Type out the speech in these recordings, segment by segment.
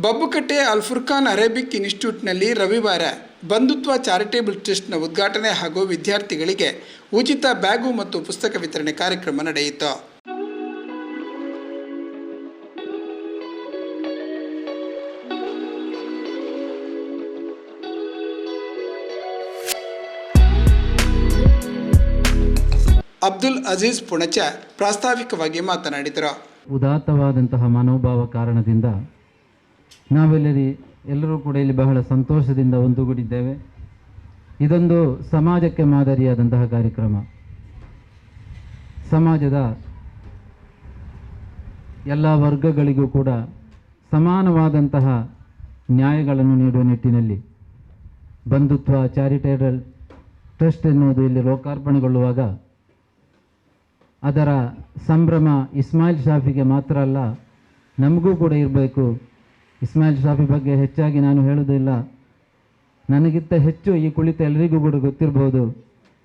Babbukatte ಅಲ್ಫುರ್ಖಾನ್ Arabic ಇನ್ಸ್ಟಿಟ್ಯೂಟ್ನಲ್ಲಿ ರವಿವಾರ ಬಂಧುತ್ವ charitable ಟ್ರಸ್ಟ್ನ ಉದ್ಘಾಟನೆ ಹಾಗೂ ವಿದ್ಯಾರ್ಥಿಗಳಿಗೆ ಉಚಿತ ಬ್ಯಾಗು ಮತ್ತು ಪುಸ್ತಕ ವಿತರಣೆ ಕಾರ್ಯಕ್ರಮ ನಡೆಯಿತು. ಅಬ್ದುಲ್ ಅಜೀಜ್ ಪುಣಚ ಪ್ರಾಸ್ತಾವಿಕವಾಗಿ ಮಾತನಾಡಿದರು. ಉದಾತ್ತವಾದಂತಹ ಮನೋಭಾವ ಕಾರಣದಿಂದ ನಾವೆಲ್ಲರಿ ಎಲ್ಲರೂ ಕೂಡ ಇಲ್ಲಿ ಬಹಳ ಸಂತೋಷದಿಂದ ಒಂದುಗೂಡಿದ್ದೇವೆ. ಇದೊಂದು ಸಮಾಜಕ್ಕೆ ಮಾದರಿಯಾದಂತಹ ಕಾರ್ಯಕ್ರಮ. ಸಮಾಜದ ಎಲ್ಲ ವರ್ಗಗಳಿಗೂ ಕೂಡ ಸಮಾನವಾದಂತಹ ನ್ಯಾಯಗಳನ್ನು ನೀಡುವ ನಿಟ್ಟಿನಲ್ಲಿ ಬಂಧುತ್ವ, ಚಾರಿಟೇಬಲ್ ಟ್ರಸ್ಟ್ ಎನ್ನುವುದು ಇಲ್ಲಿ ಲೋಕಾರ್ಪಣೆಗೊಳ್ಳುವಾಗ ಅದರ ಸಂಭ್ರಮ ಇಸ್ಮಾಯಿಲ್ ಶಾಫಿಗೆ ಮಾತ್ರ ಅಲ್ಲ, ನಮಗೂ ಕೂಡ ಇರಬೇಕು. ಇಸ್ಮಾಯಿಲ್ ಶಾಫಿ ಬಗ್ಗೆ ಹೆಚ್ಚಾಗಿ ನಾನು ಹೇಳುವುದಿಲ್ಲ. ನನಗಿಂತ ಹೆಚ್ಚು ಈ ಕುಳಿತ ಎಲ್ಲರಿಗೂ ಕೂಡ ಗೊತ್ತಿರಬಹುದು.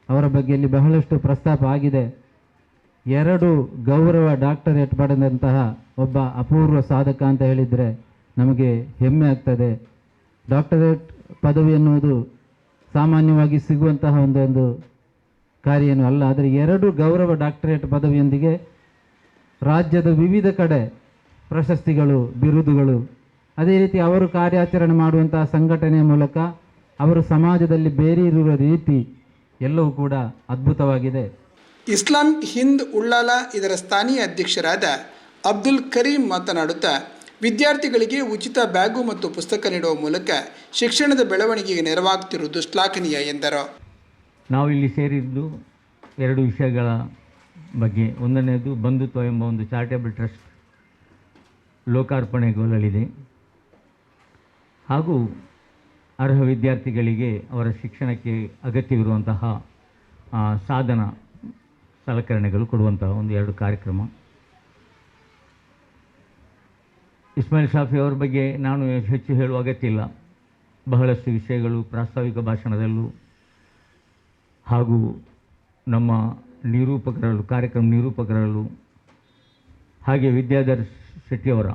ಅವರ ಬಗ್ಗೆ ಇಲ್ಲಿ ಬಹಳಷ್ಟು ಪ್ರಸ್ತಾಪ ಆಗಿದೆ. ಎರಡು ಗೌರವ ಡಾಕ್ಟರೇಟ್ ಪಡೆದಂತಹ ಒಬ್ಬ ಅಪೂರ್ವ ಸಾಧಕ ಅಂತ ಹೇಳಿದರೆ ನಮಗೆ ಹೆಮ್ಮೆ ಆಗ್ತದೆ. ಡಾಕ್ಟರೇಟ್ ಪದವಿ ಎನ್ನುವುದು ಸಾಮಾನ್ಯವಾಗಿ ಸಿಗುವಂತಹ ಒಂದೊಂದು ಕಾರ್ಯ ಏನು ಅಲ್ಲ. ಆದರೆ ಎರಡು ಗೌರವ ಡಾಕ್ಟರೇಟ್ ಪದವಿಯೊಂದಿಗೆ ರಾಜ್ಯದ ವಿವಿಧ ಕಡೆ ಪ್ರಶಸ್ತಿಗಳು, ಬಿರುದುಗಳು ಅದೇ ರೀತಿ ಅವರು ಕಾರ್ಯಾಚರಣೆ ಮಾಡುವಂತಹ ಸಂಘಟನೆಯ ಮೂಲಕ ಅವರು ಸಮಾಜದಲ್ಲಿ ಬೇರೆ ಇರುವ ರೀತಿ ಎಲ್ಲವೂ ಕೂಡ ಅದ್ಭುತವಾಗಿದೆ. ಇಸ್ಲಾಂ ಹಿಂದ್ ಉಳ್ಳಾಲ ಇದರ ಸ್ಥಾನೀಯ ಅಧ್ಯಕ್ಷರಾದ ಅಬ್ದುಲ್ ಕರೀಂ ಮಾತನಾಡುತ್ತಾ ವಿದ್ಯಾರ್ಥಿಗಳಿಗೆ ಉಚಿತ ಬ್ಯಾಗು ಮತ್ತು ಪುಸ್ತಕ ನೀಡುವ ಮೂಲಕ ಶಿಕ್ಷಣದ ಬೆಳವಣಿಗೆಗೆ ನೆರವಾಗುತ್ತಿರುವುದು ಶ್ಲಾಘನೀಯ ಎಂದರು. ನಾವು ಇಲ್ಲಿ ಸೇರಿದ್ದು ಎರಡು ವಿಷಯಗಳ ಬಗ್ಗೆ. ಒಂದನೆಯದು ಬಂಧುತ್ವ ಎಂಬ ಒಂದು ಚಾರಿಟೇಬಲ್ ಟ್ರಸ್ಟ್ ಲೋಕಾರ್ಪಣೆಗೊಳ್ಳಲಿದೆ. ಹಾಗೂ ಅರ್ಹ ವಿದ್ಯಾರ್ಥಿಗಳಿಗೆ ಅವರ ಶಿಕ್ಷಣಕ್ಕೆ ಅಗತ್ಯವಿರುವಂತಹ ಸಾಧನ ಸಲಕರಣೆಗಳು ಕೊಡುವಂತಹ ಒಂದು ಎರಡು ಕಾರ್ಯಕ್ರಮ. ಇಸ್ಮಾಯಿಲ್ ಶಾಫಿ ಅವರ ಬಗ್ಗೆ ನಾನು ಹೆಚ್ಚು ಹೇಳುವ ಅಗತ್ಯ ಇಲ್ಲ. ಬಹಳಷ್ಟು ವಿಷಯಗಳು ಪ್ರಾಸ್ತಾವಿಕ ಭಾಷಣದಲ್ಲೂ ಹಾಗೂ ನಮ್ಮ ನಿರೂಪಕರಲ್ಲೂ, ಕಾರ್ಯಕ್ರಮ ನಿರೂಪಕರಲ್ಲೂ, ಹಾಗೆ ವಿದ್ಯಾಧರ್ ಶೆಟ್ಟಿಯವರ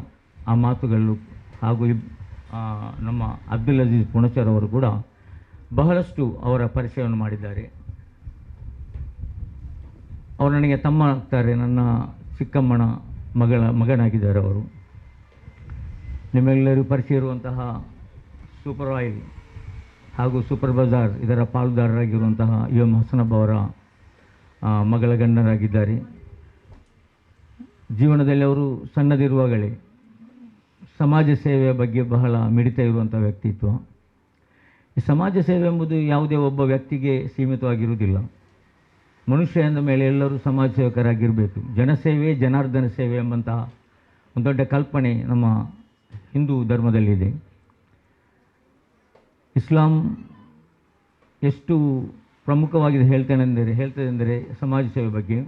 ಆ ಮಾತುಗಳು ಹಾಗೂ ನಮ್ಮ ಅಬ್ದುಲ್ ಅಜೀಜ್ ಪುಣಚರ್ ಅವರು ಕೂಡ ಬಹಳಷ್ಟು ಅವರ ಪರಿಚಯವನ್ನು ಮಾಡಿದ್ದಾರೆ. ಅವರು ನನಗೆ ತಮ್ಮ ಆಗ್ತಾರೆ, ನನ್ನ ಚಿಕ್ಕಮ್ಮನ ಮಗಳ, ಮಗನಾಗಿದ್ದಾರೆ ಅವರು. ನಿಮ್ಮೆಲ್ಲರಿಗೂ ಪರಿಚಯ ಇರುವಂತಹ ಸೂಪರ್ ಆಯಿಲ್ ಹಾಗೂ ಸೂಪರ್ ಬಜಾರ್ ಇದರ ಪಾಲುದಾರರಾಗಿರುವಂತಹ ಯು ಎಂ ಹಸನಬ್ಬ ಅವರ ಮಗಳ ಗಂಡನಾಗಿದ್ದಾರೆ ಜೀವನದಲ್ಲಿ ಅವರು ಸಣ್ಣದಿರುವಾಗಲೇ ಸಮಾಜ ಸೇವೆಯ ಬಗ್ಗೆ ಬಹಳ ಮಿಡಿತ ಇರುವಂಥ ವ್ಯಕ್ತಿತ್ವ. ಈ ಸಮಾಜ ಸೇವೆ ಎಂಬುದು ಯಾವುದೇ ಒಬ್ಬ ವ್ಯಕ್ತಿಗೆ ಸೀಮಿತವಾಗಿರುವುದಿಲ್ಲ. ಮನುಷ್ಯ ಎಂದ ಮೇಲೆ ಎಲ್ಲರೂ ಸಮಾಜ ಸೇವಕರಾಗಿರಬೇಕು. ಜನಸೇವೆ, ಜನಾರ್ದನ ಸೇವೆ ಎಂಬಂತಹ ಒಂದು ದೊಡ್ಡ ಕಲ್ಪನೆ ನಮ್ಮ ಹಿಂದೂ ಧರ್ಮದಲ್ಲಿದೆ. ಇಸ್ಲಾಂ ಎಷ್ಟು ಪ್ರಮುಖವಾಗಿದೆ ಹೇಳ್ತೇನೆಂದರೆ ಹೇಳ್ತದೆಂದರೆ ಸಮಾಜ ಸೇವೆ ಬಗ್ಗೆ.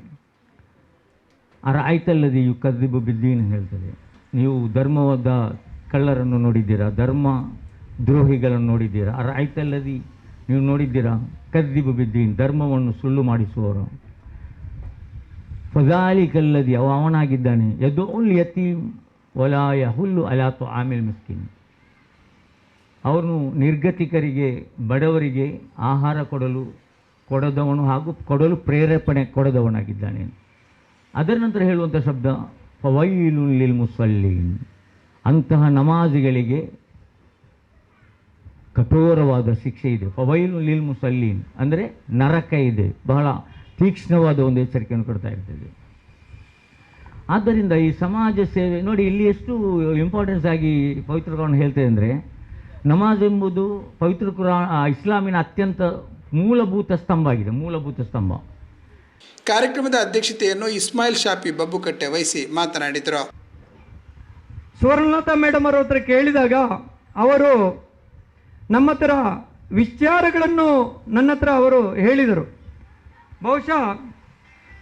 ಅರ ಆಯ್ತಲ್ಲದೆ ಯು ಕದ್ದಿಬ್ಬು ಬಿದ್ದೀನ್ ಹೇಳ್ತದೆ. ನೀವು ಧರ್ಮವಾದ ಕಳ್ಳರನ್ನು ನೋಡಿದ್ದೀರಾ? ಧರ್ಮ ದ್ರೋಹಿಗಳನ್ನು ನೋಡಿದ್ದೀರಾ? ಅರ ಆಯ್ತಲ್ಲದಿ? ನೀವು ನೋಡಿದ್ದೀರಾ? ಕದ್ದಿಬು ಬಿದ್ದೀನ್, ಧರ್ಮವನ್ನು ಸುಳ್ಳು ಮಾಡಿಸುವವರು. ಫಜಾಲಿ ಕಲ್ಲದಿ ಅವ ಅವನಾಗಿದ್ದಾನೆ. ಯದೋಲ್ ಯತೀಮ್ ಒಲಾಯ ಹುಲ್ಲು ಅಲಾತು ಆಮೇಲೆ ಮಿಸ್ಕಿನ್. ಅವನು ನಿರ್ಗತಿಕರಿಗೆ, ಬಡವರಿಗೆ ಆಹಾರ ಕೊಡಲು ಕೊಡದವನು ಹಾಗೂ ಕೊಡಲು ಪ್ರೇರೇಪಣೆ ಕೊಡದವನಾಗಿದ್ದಾನೆ. ಅದರ ನಂತರ ಹೇಳುವಂಥ ಶಬ್ದ ಫವೈಲು ಲಿಲ್ ಮುಸಲ್ಲೀನ್ ಅಂತಹ ನಮಾಜ್ಗಳಿಗೆ ಕಠೋರವಾದ ಶಿಕ್ಷೆ ಇದೆ. ಫವೈಲು ಲಿಲ್ ಮುಸಲ್ಲೀನ್ ಅಂದರೆ ನರಕ ಇದೆ. ಬಹಳ ತೀಕ್ಷ್ಣವಾದ ಒಂದು ಎಚ್ಚರಿಕೆಯನ್ನು ಕೊಡ್ತಾ ಇರ್ತದೆ. ಆದ್ದರಿಂದ ಈ ಸಮಾಜ ಸೇವೆ, ನೋಡಿ ಇಲ್ಲಿ ಎಷ್ಟು ಇಂಪಾರ್ಟೆನ್ಸ್ ಆಗಿ ಪವಿತ್ರ ಕುರಾನ್ ಹೇಳ್ತೇವೆ ಅಂದರೆ, ನಮಾಜ್ ಎಂಬುದು ಪವಿತ್ರ ಕುರಾನ್ ಇಸ್ಲಾಮಿನ ಅತ್ಯಂತ ಮೂಲಭೂತ ಸ್ತಂಭ ಆಗಿದೆ. ಮೂಲಭೂತ ಸ್ತಂಭ. ಕಾರ್ಯಕ್ರಮದ ಅಧ್ಯಕ್ಷತೆಯನ್ನು ಇಸ್ಮಾಯಿಲ್ ಶಾಪಿ ಬಬ್ಬುಕಟ್ಟೆ ವಹಿಸಿ ಮಾತನಾಡಿದರು. ಸುವರ್ಣಲತಾ ಮೇಡಮ್ ಅವರ ಹತ್ರ ಕೇಳಿದಾಗ ಅವರು ನಮ್ಮ ಹತ್ರ ವಿಚಾರಗಳನ್ನು ನನ್ನ ಹತ್ರ ಅವರು ಹೇಳಿದರು. ಬಹುಶಃ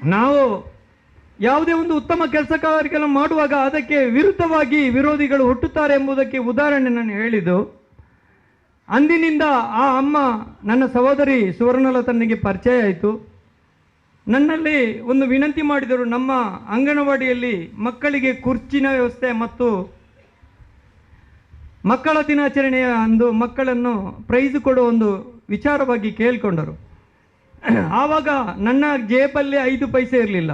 ನಾವು ಯಾವುದೇ ಒಂದು ಉತ್ತಮ ಕೆಲಸ ಕಾರ್ಯಗಳನ್ನು ಮಾಡುವಾಗ ಅದಕ್ಕೆ ವಿರುದ್ಧವಾಗಿ ವಿರೋಧಿಗಳು ಹುಟ್ಟುತ್ತಾರೆ ಎಂಬುದಕ್ಕೆ ಉದಾಹರಣೆ ನಾನು ಹೇಳಿದ್ದು. ಅಂದಿನಿಂದ ಆ ಅಮ್ಮ ನನ್ನ ಸಹೋದರಿ ಸುವರ್ಣಲತನಿಗೆ ಪರಿಚಯ ಆಯಿತು. ನನ್ನಲ್ಲಿ ಒಂದು ವಿನಂತಿ ಮಾಡಿದರು, ನಮ್ಮ ಅಂಗನವಾಡಿಯಲ್ಲಿ ಮಕ್ಕಳಿಗೆ ಕುರ್ಚಿನ ವ್ಯವಸ್ಥೆ ಮತ್ತು ಮಕ್ಕಳ ದಿನಾಚರಣೆಯ ಅಂದು ಮಕ್ಕಳನ್ನು ಪ್ರೈಸ್ ಕೊಡುವ ಒಂದು ವಿಚಾರವಾಗಿ ಕೇಳಿಕೊಂಡರು. ಆವಾಗ ನನ್ನ ಜೇಬಲ್ಲಿ ಐದು ಪೈಸೆ ಇರಲಿಲ್ಲ.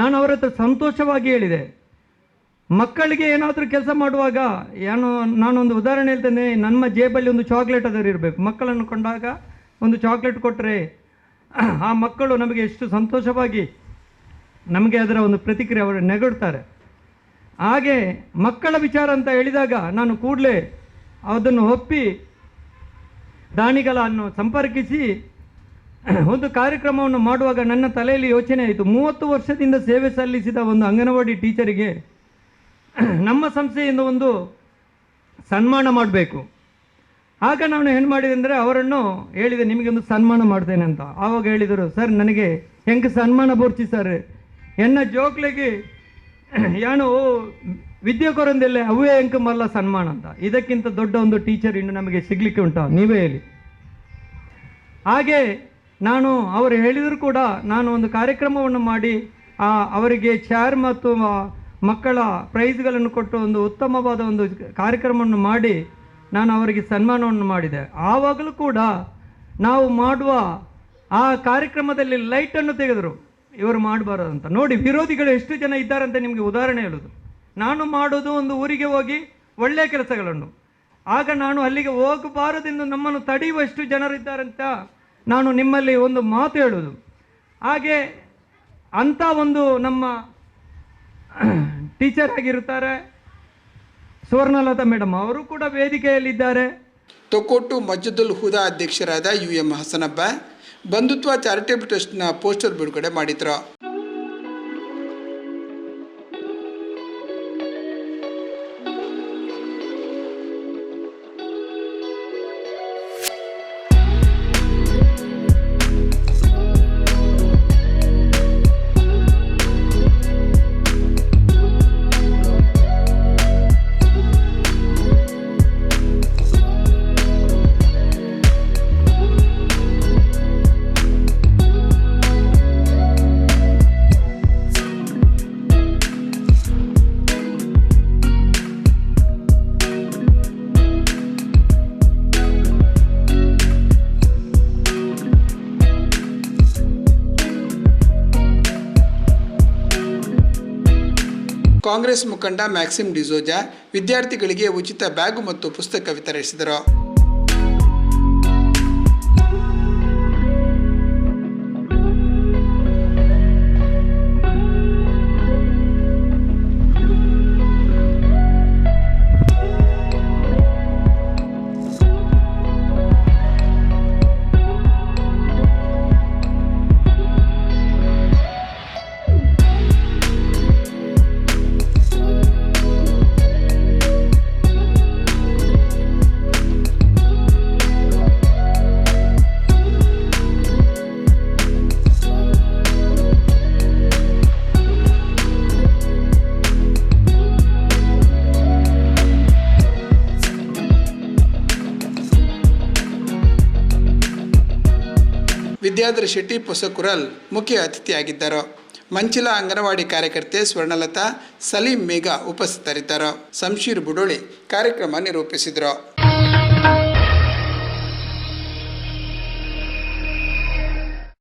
ನಾನು ಅವರ ಹತ್ರ ಸಂತೋಷವಾಗಿ ಹೇಳಿದೆ, ಮಕ್ಕಳಿಗೆ ಏನಾದರೂ ಕೆಲಸ ಮಾಡುವಾಗ ಏನು ನಾನೊಂದು ಉದಾಹರಣೆ ಹೇಳ್ತೇನೆ, ನಮ್ಮ ಜೇಬಲ್ಲಿ ಒಂದು ಚಾಕ್ಲೇಟ್ ಅದರ ಇರಬೇಕು. ಮಕ್ಕಳನ್ನು ಕೊಂಡಾಗ ಒಂದು ಚಾಕ್ಲೇಟ್ ಕೊಟ್ಟರೆ ಆ ಮಕ್ಕಳು ನಮಗೆ ಎಷ್ಟು ಸಂತೋಷವಾಗಿ ನಮಗೆ ಅದರ ಒಂದು ಪ್ರತಿಕ್ರಿಯೆ ಅವರು ನೆಗಡ್ತಾರೆ ಹಾಗೆ ಮಕ್ಕಳ ವಿಚಾರ ಅಂತ ಹೇಳಿದಾಗ ನಾನು ಕೂಡಲೇ ಅದನ್ನು ಒಪ್ಪಿ ದಾನಿಗಳನ್ನು ಸಂಪರ್ಕಿಸಿ ಒಂದು ಕಾರ್ಯಕ್ರಮವನ್ನು ಮಾಡುವಾಗ ನನ್ನ ತಲೆಯಲ್ಲಿ ಯೋಚನೆ ಆಯಿತು. ಮೂವತ್ತು ವರ್ಷದಿಂದ ಸೇವೆ ಸಲ್ಲಿಸಿದ ಒಂದು ಅಂಗನವಾಡಿ ಟೀಚರಿಗೆ ನಮ್ಮ ಸಂಸ್ಥೆಯಿಂದ ಒಂದು ಸನ್ಮಾನ ಮಾಡಬೇಕು. ಆಗ ನಾನು ಏನು ಮಾಡಿದೆ ಅಂದರೆ ಅವರನ್ನು ಹೇಳಿದೆ, ನಿಮಗೆ ಒಂದು ಸನ್ಮಾನ ಮಾಡ್ತೇನೆ ಅಂತ. ಆವಾಗ ಹೇಳಿದರು, ಸರ್, ನನಗೆ ಹೆಂಗೆ ಸನ್ಮಾನ ಬೋರ್ಚಿ ಸರ್? ಎನ್ನ ಜೋಕ್ಲಿಗೆ ಯಾನು ವಿದ್ಯೆ ಕೊರಂದಿಲ್ಲ ಅವೇ ಹೆಂಗೆ ಮಲ್ಲ ಸನ್ಮಾನ ಅಂತ. ಇದಕ್ಕಿಂತ ದೊಡ್ಡ ಒಂದು ಟೀಚರ್ ಇನ್ನು ನಮಗೆ ಸಿಗಲಿಕ್ಕೆ ಉಂಟಾ, ನೀವೇ ಹೇಳಿ. ಹಾಗೆ ನಾನು, ಅವರು ಹೇಳಿದರೂ ಕೂಡ ನಾನು ಒಂದು ಕಾರ್ಯಕ್ರಮವನ್ನು ಮಾಡಿ ಅವರಿಗೆ ಚೇರ್ ಮತ್ತು ಮಕ್ಕಳ ಪ್ರೈಸ್ಗಳನ್ನು ಕೊಟ್ಟು ಒಂದು ಉತ್ತಮವಾದ ಒಂದು ಕಾರ್ಯಕ್ರಮವನ್ನು ಮಾಡಿ ನಾನು ಅವರಿಗೆ ಸನ್ಮಾನವನ್ನು ಮಾಡಿದೆ. ಆವಾಗಲೂ ಕೂಡ ನಾವು ಮಾಡುವ ಆ ಕಾರ್ಯಕ್ರಮದಲ್ಲಿ ಲೈಟನ್ನು ತೆಗೆದರು. ಇವರು ಮಾಡಬಾರದು ಅಂತ ನೋಡಿ, ವಿರೋಧಿಗಳು ಎಷ್ಟು ಜನ ಇದ್ದಾರೆ ಅಂತ ನಿಮಗೆ ಉದಾಹರಣೆ ಹೇಳೋದು. ನಾನು ಮಾಡೋದು ಒಂದು ಊರಿಗೆ ಹೋಗಿ ಒಳ್ಳೆಯ ಕೆಲಸಗಳನ್ನು. ಆಗ ನಾನು ಅಲ್ಲಿಗೆ ಹೋಗಬಾರದೆಂದು ನಮ್ಮನ್ನು ತಡೆಯುವ ಎಷ್ಟು ಜನರಿದ್ದಾರಂತ ನಾನು ನಿಮ್ಮಲ್ಲಿ ಒಂದು ಮಾತು ಹೇಳೋದು. ಹಾಗೆ ಅಂಥ ಒಂದು ನಮ್ಮ ಟೀಚರ್ ಆಗಿರುತ್ತಾರೆ. ಸುವರ್ಣಲತಾ ಮೇಡಮ್ ಅವರು ಕೂಡ ವೇದಿಕೆಯಲ್ಲಿದ್ದಾರೆ. ತೊಕ್ಕೊಟ್ಟು ಮಜ್ಜದುಲ್ ಹುದಾ ಅಧ್ಯಕ್ಷರಾದ U M Hasanabba Bandhutva charitable ಟ್ರಸ್ಟ್ನ ಪೋಸ್ಟರ್ ಬಿಡುಗಡೆ ಮಾಡಿದ್ರು. ಕಾಂಗ್ರೆಸ್ ಮುಖಂಡ ಮ್ಯಾಕ್ಸಿಮ್ ಡಿಸೋಜಾ ವಿದ್ಯಾರ್ಥಿಗಳಿಗೆ ಉಚಿತ ಬ್ಯಾಗು ಮತ್ತು ಪುಸ್ತಕ ವಿತರಿಸಿದರು. ವಿದ್ಯಾಧರ ಶೆಟ್ಟಿ ಪುಸಕುರಲ್ ಮುಖ್ಯ ಅತಿಥಿಯಾಗಿದ್ದರು. ಮಂಚಿಲ ಅಂಗನವಾಡಿ ಕಾರ್ಯಕರ್ತೆ ಸ್ವರ್ಣಲತಾ, ಸಲೀಂ ಮೇಘ ಉಪಸ್ಥಿತರಿದ್ದರು. ಸಂಶೀರ್ ಬುಡೋಳಿ ಕಾರ್ಯಕ್ರಮ ನಿರೂಪಿಸಿದರು.